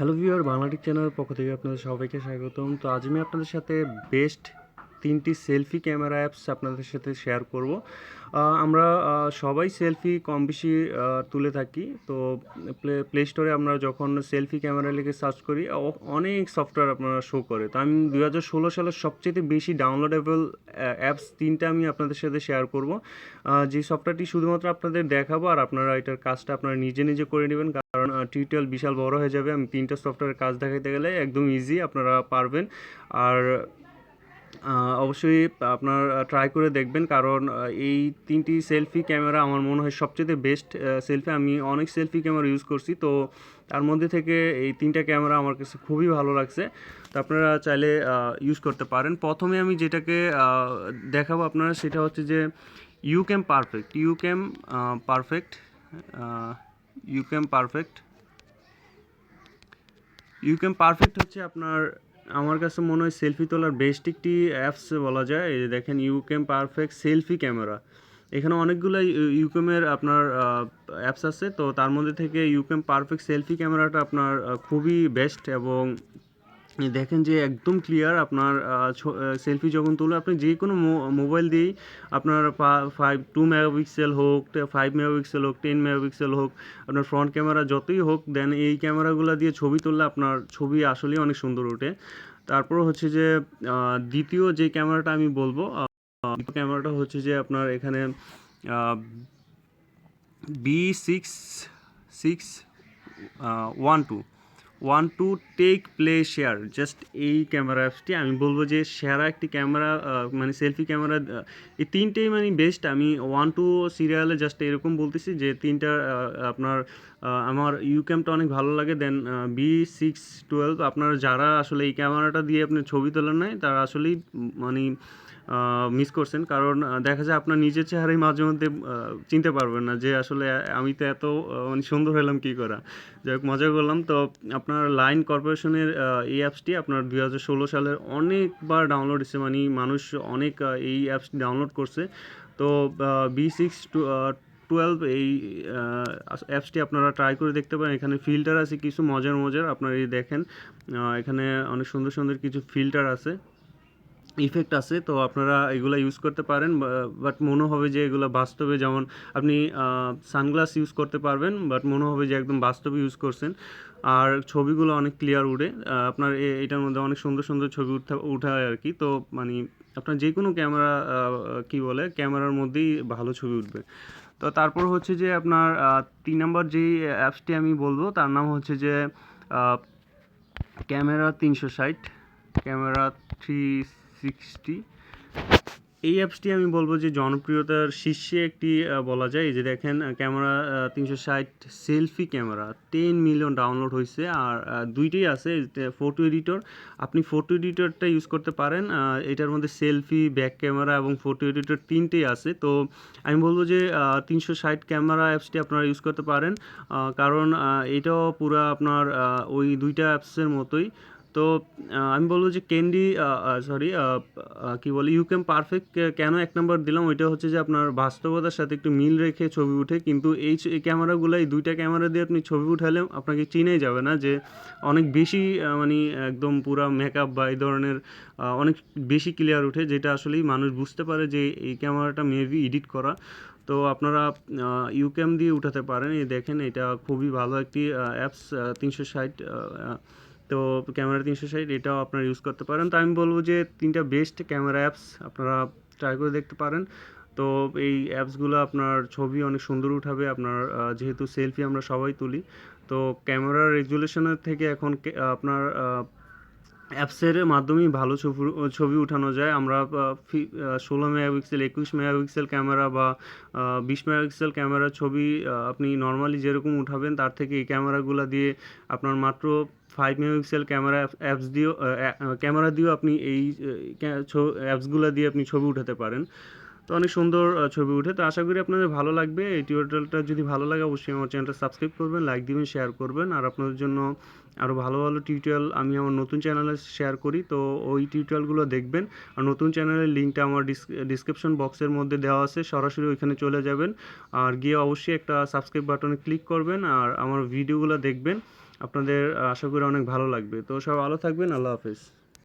Hello viewer বাংলাটি চ্যানেলের পক্ষ থেকে আপনাদের সবাইকে স্বাগতম। তো আজ আমি আপনাদের সাথে বেস্ট তিনটি সেলফি ক্যামেরা অ্যাপস আপনাদের সাথে শেয়ার করব। আমরা সবাই সেলফি কম বেশি তুলে থাকি। তো প্লে প্লে স্টোরে আমরা যখন সেলফি ক্যামেরা লিখে সার্চ করি অনেক সফটওয়্যার আপনারা শো করে। তো আমি দু হাজার ষোলো সালের সবচেয়ে বেশি ডাউনলোডেবল অ্যাপস তিনটা আমি আপনাদের সাথে শেয়ার করব। যে সফটওয়্যারটি শুধুমাত্র আপনাদের দেখাবো আর আপনারা এটার কাজটা আপনারা নিজে নিজে করে নেবেন, কারণ টিউটোরিয়াল বিশাল বড় হয়ে যাবে। আমি তিনটা সফটওয়্যারের কাজ দেখাতে গেলে একদম ইজি আপনারা পারবেন। আর অবশ্যই আপনার ট্রাই করে দেখবেন। কারণ এই তিনটি সেলফি ক্যামেরা আমার মনে হয় সবচেয়ে বেস্ট সেলফি আমি অনেক সেলফি ক্যামেরা ইউজ করছি। তো তার মধ্যে থেকে এই তিনটা ক্যামেরা আমার কাছে খুবই ভালো লাগছে। তো আপনারা চাইলে ইউজ করতে পারেন। প্রথমে আমি যেটাকে দেখাবো আপনারা, সেটা হচ্ছে যে YouCam Perfect YouCam Perfect YouCam Perfect YouCam Perfect হচ্ছে আপনার আমার কাছে মনে হয় সেলফি তোলার বেস্ট একটি অ্যাপস বলা যায়। এই দেখেন ইউকেম পারফেক্ট সেলফি ক্যামেরা এখানে অনেকগুলো ইউকেমের আপনার অ্যাপস আছে। তো তার মধ্যে থেকে ইউকেম পারফেক্ট সেলফি ক্যামেরাটা আপনার খুবই বেস্ট এবং দেখেন যে একদম ক্লিয়ার আপনার সেলফি যখন তুলে আপনি যে কোনো মোবাইল দিয়েই আপনার ফাইভ টু মেগাপিক্সেল হোক ফাইভ মেগাপিক্সেল হোক টেন মেগাপিক্সেল হোক, আপনার ফ্রন্ট ক্যামেরা যতই হোক দেন এই ক্যামেরাগুলো দিয়ে ছবি তুললে আপনার ছবি আসলেই অনেক সুন্দর ওঠে। তারপর হচ্ছে যে দ্বিতীয় যে ক্যামেরাটা আমি বলব ক্যামেরাটা হচ্ছে যে আপনার এখানে B six six one two one two tech play share just এই ক্যামেরা অ্যাপসটি আমি বলব যে সেরা একটি ক্যামেরা মানে সেলফি ক্যামেরা এই তিনটেই মানে বেস্ট আমি ওয়ান টু সিরিয়ালে জাস্ট এরকম বলতেছি যে তিনটা আপনার আমার ইউ ক্যামটা অনেক ভালো লাগে। দেন বি সিক্স টুয়েলভ আপনার যারা আসলে এই ক্যামেরাটা দিয়ে আপনি ছবি তোলেন নাই, তারা আসলেই মানে মিস করছেন। কারণ দেখা যায় আপনার নিজের চেহারাই মাঝে মধ্যে চিনতে পারবেন না যে আসলে আমি তো এত মানে সুন্দর হলাম কী করা। যাই হোক, মজা করলাম। তো আপনার লাইন কর্পোরেশনের এই অ্যাপসটি আপনার দুই হাজার ষোলো সালের অনেকবার ডাউনলোড এসে মানে মানুষ অনেক এই অ্যাপস ডাউনলোড করছে। তো বি সিক্স টুয়েলভ এই অ্যাপসটি আপনারা ট্রাই করে দেখতে পারেন। এখানে ফিল্টার আছে, কিছু মজার মজার। আপনারা এই দেখেন এখানে অনেক সুন্দর সুন্দর কিছু ফিল্টার আছে। ইফেক্ট আছে, তো আপনারা এগুলো ইউজ করতে পারেন বাট মনে হবে যে এগুলো বাস্তবে যেমন আপনি সানগ্লাস ইউজ করতে পারবেন বাট মনে হবে যে একদম বাস্তবে ইউজ করছেন। আর ছবিগুলো অনেক ক্লিয়ার উঠে আপনার এটার মধ্যে অনেক সুন্দর সুন্দর ছবি উঠা আর কি, তো মানে আপনার যে কোনো ক্যামেরা কি বলে, ক্যামেরার মধ্যেই ভালো ছবি উঠবে। তো তারপর হচ্ছে যে আপনার তিন নম্বর যেই অ্যাপসটি আমি বলব, তার নাম হচ্ছে যে ক্যামেরা তিনশো ষাট, ক্যামেরা থ্রি সিক্সটি এই অ্যাপসটি আমি বলব যে জনপ্রিয়তার শীর্ষে একটি বলা যায়। যে দেখেন ক্যামেরা তিনশো ষাট selfie camera ten million download হয়েছে আর দুইটাই আছে ফটো এডিটর আপনি ফটো এডিটরটা ইউজ করতে পারেন এটার মধ্যে সেলফি ব্যাক ক্যামেরা এবং ফটো এডিটর তিনটেই আছে। তো আমি বলব যে তিনশো ষাট ক্যামেরা অ্যাপসটি আপনারা ইউজ করতে পারেন। কারণ এটাও পুরো আপনার ওই দুইটা অ্যাপসের মতোই। তো আমি বলব যে ক্যান্ডি সরি কি বলে ইউ ক্যাম পারফেক্ট কেন এক নম্বর দিলাম? ওইটা হচ্ছে যে আপনার বাস্তবতার সাথে একটু মিল রেখে ছবি উঠে, কিন্তু এই ক্যামেরাগুলো এই দুইটা ক্যামেরা দিয়ে আপনি ছবি উঠালে আপনাকে চিনেই যাবে না যে অনেক বেশি মানে একদম পুরা মেকআপ বা এই ধরনের অনেক বেশি ক্লিয়ার উঠে, যেটা আসলেই মানুষ বুঝতে পারে যে এই ক্যামেরাটা মেবি এডিট করা। তো আপনারা ইউক্যাম দিয়ে উঠাতে পারেন। এই দেখেন, এটা খুবই ভালো একটি অ্যাপস তিনশো ষাট তো ক্যামেরা তিনশো ষাট, এটাও আপনারা ইউজ করতে পারেন। তো আমি বলব যে তিনটা বেস্ট ক্যামেরা অ্যাপস আপনারা ট্রাই করে দেখতে পারেন। তো এই অ্যাপসগুলো আপনার ছবি অনেক সুন্দর উঠাবে, আপনার যেহেতু সেলফি আমরা সবাই তুলি। তো ক্যামেরার রেজুলেশনের থেকে এখন আপনার অ্যাপসের মাধ্যমেই ভালো ছবি উঠানো যায়। আমরা ষোলো মেগাপিক্সেল, একুশ মেগাপিক্সেল ক্যামেরা বা বিশ মেগাপিক্সেল ক্যামেরা ছবি আপনি নর্মালি যেরকম উঠাবেন তার থেকে এই ক্যামেরাগুলো দিয়ে আপনার মাত্র ফাইভ মেগাপিক্সেল ক্যামেরা অ্যাপস দিয়েও ক্যামেরা দিয়েও আপনি এই অ্যাপসগুলো দিয়ে আপনি ছবি উঠাতে পারেন। তো অনেক সুন্দর ছবি উঠে। তো আশা করি আপনাদের ভালো লাগবে। এই টিউটোরিয়ালটা যদি ভালো লাগে, অবশ্যই আমার চ্যানেলটা সাবস্ক্রাইব করবেন লাইক দিবেন শেয়ার করবেন। আর আপনাদের জন্য আরও ভালো ভালো টিউটোরিয়াল আমি আমার নতুন চ্যানেলে শেয়ার করি। তো ওই টিউটোরিয়ালগুলো দেখবেন। আর নতুন চ্যানেলের লিঙ্কটা আমার ডিসক্রিপশন বক্সের মধ্যে দেওয়া আছে। সরাসরি ওইখানে চলে যাবেন। আর গিয়ে অবশ্যই একটা সাবস্ক্রাইব বাটনে ক্লিক করবেন। আর আমার ভিডিওগুলো দেখবেন। আপনাদের আশা করি অনেক ভালো লাগবে। তো সব ভালো থাকবেন। আল্লাহ হাফেজ।